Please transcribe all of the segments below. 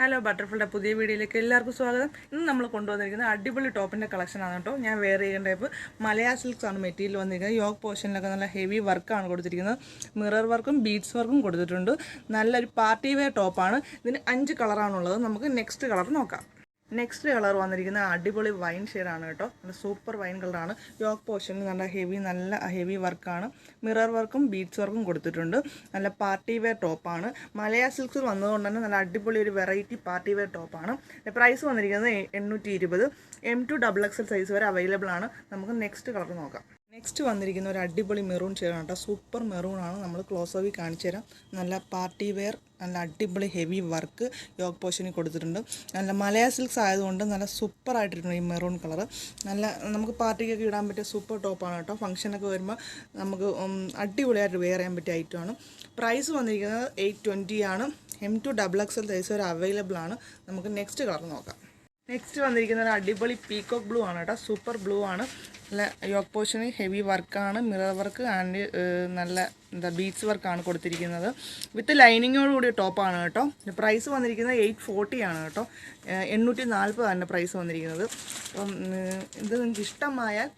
Hello ബട്ടർഫ്ലൈയുടെ പുതിയ വീഡിയോയിലേക്ക് എല്ലാവർക്കും സ്വാഗതം. ഇന്ന് നമ്മൾ കൊണ്ടുവന്നിരിക്കുന്നത് അടിപൊളി ടോപ്പിന്റെ ആണ് കേട്ടോ. ഞാൻ വെയർ ചെയ്യുന്ന ടൈപ്പ് മലയാ സിൽക്സ് ആണ് മെറ്റീരിയൽ വന്നിരിക്കുന്നത്. യോഗ പോർഷനിലൊക്കെ നല്ല ഹെവി വർക്കാണ് കൊടുത്തിരിക്കുന്നത്. മിറർ വർക്കും ബീഡ്സ് വർക്കും കൊടുത്തിട്ടുണ്ട്. നല്ലൊരു പാർട്ടി വെയർ ടോപ്പാണ് ഇതിന് അഞ്ച് കളറാണുള്ളത് നമുക്ക് നെക്സ്റ്റ് കളർ നോക്കാം. നെക്സ്റ്റ് കളർ വന്നിരിക്കുന്നത് അടിപൊളി വൈൻ ഷെയ്ഡാണ് കേട്ടോ. നല്ല സൂപ്പർ വൈൻ കളറാണ് യോക്ക് പോർഷനിൽ നല്ല ഹെവി നല്ല ഹെവി വർക്കാണ് മിറർ വർക്കും ബീഡ്സ് വർക്കും കൊടുത്തിട്ടുണ്ട്. നല്ല പാർട്ടി വെയർ ടോപ്പാണ് മലയാ സിൽക്സിൽ വന്നതുകൊണ്ട് തന്നെ നല്ല അടിപൊളി ഒരു വെറൈറ്റി പാർട്ടി വെയർ ടോപ്പാണ് പ്രൈസ് വന്നിരിക്കുന്നത് എണ്ണൂറ്റി ഇരുപത് M to double XL size വരെ അവൈലബിൾ ആണ്. നമുക്ക് നെക്സ്റ്റ് കളർ നോക്കാം. നെക്സ്റ്റ് വന്നിരിക്കുന്ന ഒരു അടിപൊളി മെറൂൺ ഷെയ്ഡാണ് കേട്ടോ. സൂപ്പർ മെറൂൺ ആണ്. നമ്മൾ ക്ലോസ് ഓവി കാണിച്ചു തരാം നല്ല പാർട്ടി വെയർ നല്ല അടിപൊളി ഹെവി വർക്ക് യോഗ പോഷനിൽ കൊടുത്തിട്ടുണ്ട്. നല്ല മലയ സിൽക്സ് ആയതുകൊണ്ട് നല്ല സൂപ്പർ ആയിട്ടിട്ടുണ്ട് ഈ മെറൂൺ കളർ നല്ല നമുക്ക് പാർട്ടിക്കൊക്കെ ഇടാൻ പറ്റിയ സൂപ്പർ ടോപ്പാണ് കേട്ടോ. ഫംഗ്ഷനൊക്കെ വരുമ്പോൾ നമുക്ക് അടിപൊളിയായിട്ട് വെയർ ചെയ്യാൻ പറ്റിയ ഐറ്റമാണ് പ്രൈസ് വന്നിരിക്കുന്നത് എയ്റ്റ് ട്വന്റി ആണ്. M to double X L size വരെ അവൈലബിൾ ആണ്. നമുക്ക് നെക്സ്റ്റ് കളർ നോക്കാം. നെക്സ്റ്റ് വന്നിരിക്കുന്ന ഒരു അടിപൊളി പീക്കോക്ക് ബ്ലൂ ആണ് കേട്ടോ. സൂപ്പർ ബ്ലൂ ആണ്. നല്ല യോക്ക് പോർഷന് ഹെവി വർക്കാണ് മിറർ വർക്ക് ആൻഡ് നല്ല എന്താ ബീഡ്സ് വർക്കാണ് കൊടുത്തിരിക്കുന്നത്. വിത്ത് ലൈനിങ്ങോട് കൂടിയ ടോപ്പാണ് കേട്ടോ. പ്രൈസ് വന്നിരിക്കുന്നത് എയ്റ്റ് ഫോർട്ടി ആണ് കേട്ടോ. എണ്ണൂറ്റി നാൽപ്പതാണ് പ്രൈസ് വന്നിരിക്കുന്നത്. അപ്പം ഇത് നിങ്ങൾക്ക് ഇഷ്ടമായാൽ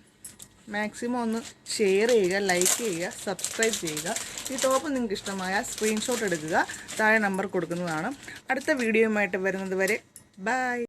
മാക്സിമം ഒന്ന് ഷെയർ ചെയ്യുക ലൈക്ക് ചെയ്യുക സബ്സ്ക്രൈബ് ചെയ്യുക. ഈ ടോപ്പ് നിങ്ങൾക്ക് ഇഷ്ടമായാൽ സ്ക്രീൻഷോട്ട് എടുക്കുക. താഴെ നമ്പർ കൊടുക്കുന്നതാണ്. അടുത്ത വീഡിയോയുമായിട്ട് വരുന്നത് വരെ ബൈ